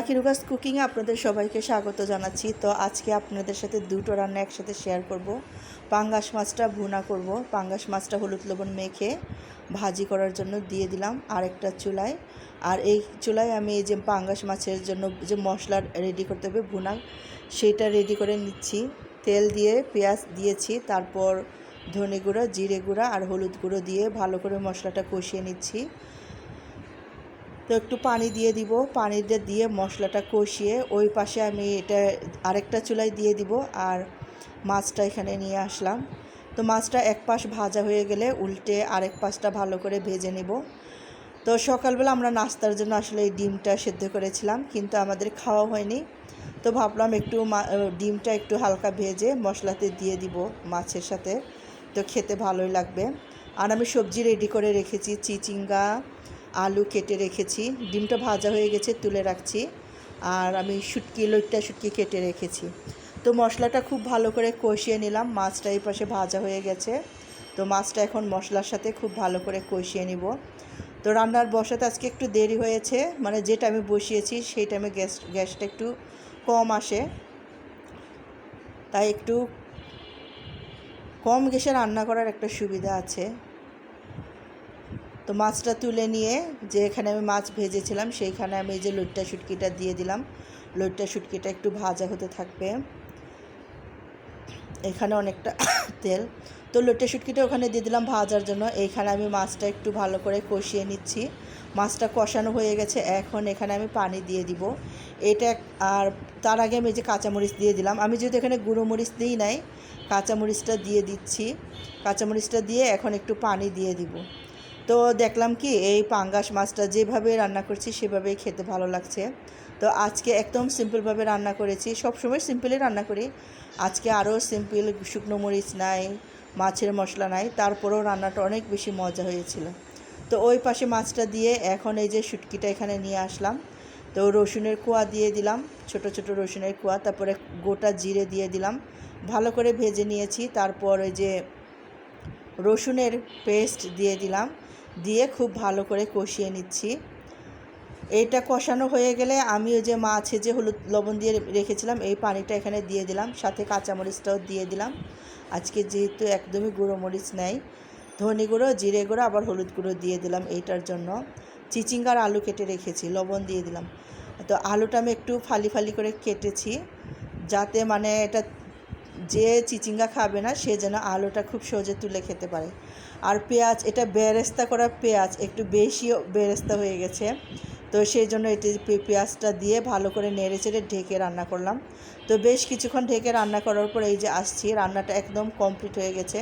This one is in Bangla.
আখিরুগাস কুকিংয়ে আপনাদের সবাইকে স্বাগত জানাচ্ছি। তো আজকে আপনাদের সাথে দুটো রান্না একসাথে শেয়ার করব। পাঙ্গাস মাছটা ভুনা করব। পাঙ্গাস মাছটা হলুদ লবণ মেখে ভাজি করার জন্য দিয়ে দিলাম আরেকটা চুলায়। আর এই চুলায় আমি এই যে পাঙ্গাস মাছের জন্য যে মশলা রেডি করতে হবে, ভুনা, সেটা রেডি করে নিচ্ছি। তেল দিয়ে পেঁয়াজ দিয়েছি, তারপর ধনে গুঁড়ো, জিরে গুঁড়া আর হলুদ গুঁড়ো দিয়ে ভালো করে মশলাটা কষিয়ে নিচ্ছি। তো একটু পানি দিয়ে দিব। পানিটা দিয়ে মশলাটা কষিয়ে ওই পাশে আমি এটা আরেকটা চুলায় দিয়ে দিব আর মাছটা এখানে নিয়ে আসলাম। তো মাছটা এক পাশ ভাজা হয়ে গেলে উল্টে আরেক পাশটা ভালো করে ভেজে নিব। তো সকালবেলা আমরা নাস্তার জন্য আসলে এই ডিমটা সেদ্ধ করেছিলাম কিন্তু আমাদের খাওয়া হয়নি। তো ভাবলাম একটু ডিমটা একটু হালকা ভেজে মশলাতে দিয়ে দিব মাছের সাথে। তো খেতে ভালোই লাগবে। আর আমি সবজি রেডি করে রেখেছি, চিচিঙ্গা আলু কেটে রেখেছি, ডিমটা ভাজা হয়ে গেছে তুলে রাখছি, আর আমি শুটকি, লইট্টা শুটকি কেটে রেখেছি। তো মশলাটা খুব ভালো করে কষিয়ে নিলাম, মাছটা এই পাশে ভাজা হয়ে গেছে। তো মাছটা এখন মশলার সাথে খুব ভালো করে কষিয়ে নিব। তো রান্নার বসাতে আজকে একটু দেরি হয়েছে মানে যে টাইমে বসিয়েছি সেই টাইমে গ্যাস গ্যাসটা একটু কম আসে। তাই একটু কম গ্যাসে রান্না করার একটা সুবিধা আছে। তো মাছটা তুলে নিয়ে যে এখানে আমি মাছ ভেজেছিলাম, সেইখানে আমি এই যে লইট্টা শুটকিটা দিয়ে দিলাম। লইট্টা শুটকিটা একটু ভাজা হতে থাকবে। এখানে অনেকটা তেল। তো লইট্টা শুটকিটা ওখানে দিয়ে দিলাম ভাজার জন্য। এইখানে আমি মাছটা একটু ভালো করে কষিয়ে নিচ্ছি। মাছটা কষানো হয়ে গেছে। এখন এখানে আমি পানি দিয়ে দিব। এটা আর তার আগে আমি যে কাঁচামরিচ দিয়ে দিলাম। আমি যেহেতু এখানে গুঁড়ো মরিচ দিই নাই, কাঁচামরিচটা দিয়ে দিচ্ছি। কাঁচামরিচটা দিয়ে এখন একটু পানি দিয়ে দিব। তো দেখলাম কি, এই পাঙ্গাস মাছটা যেভাবে রান্না করছি, সেভাবেই খেতে ভালো লাগছে। তো আজকে একদম সিম্পলভাবে রান্না করেছি, সবসময় সিম্পলই রান্না করি। আজকে আরও সিম্পল শুকনো মরিচ নাই, মাছের মশলা নাই, তারপরেও রান্নাটা অনেক বেশি মজা হয়েছিল। তো ওই পাশে মাছটা দিয়ে এখন এই যে শুটকিটা এখানে নিয়ে আসলাম। তো রসুনের কোয়া দিয়ে দিলাম, ছোট ছোট রসুনের কোয়া, তারপরে গোটা জিরে দিয়ে দিলাম। ভালো করে ভেজে নিয়েছি, তারপর ওই যে রসুনের পেস্ট দিয়ে দিলাম। দিয়ে খুব ভালো করে কষিয়ে নিচ্ছি। এটা কষানো হয়ে গেলে আমি ওই যে মাছে যে হলুদ লবণ দিয়ে রেখেছিলাম, এই পানিটা এখানে দিয়ে দিলাম। সাথে কাঁচামরিচটাও দিয়ে দিলাম। আজকে যেহেতু একদমই গুঁড়ো মরিচ নেই, ধনে গুঁড়ো, জিরে গুঁড়ো, আবার হলুদ গুঁড়ো দিয়ে দিলাম এইটার জন্য। চিচিঙ্গার আলু কেটে রেখেছি, লবণ দিয়ে দিলাম। তো আলুটা আমি একটু ফালি ফালি করে কেটেছি, যাতে মানে এটা যে চিচিঙ্গা খাবে না, সে যেন আলুটা খুব সহজে তুলে খেতে পারে। আর পেঁয়াজ, এটা বেরেস্তা করা পেঁয়াজ, একটু বেশিও বেরেস্তা হয়ে গেছে। তো সেই জন্য এটি পেঁয়াজটা দিয়ে ভালো করে নেড়ে চেড়ে ঢেকে রান্না করলাম। তো বেশ কিছুক্ষণ ঢেকে রান্না করার পর এই যে আসছি, রান্নাটা একদম কমপ্লিট হয়ে গেছে।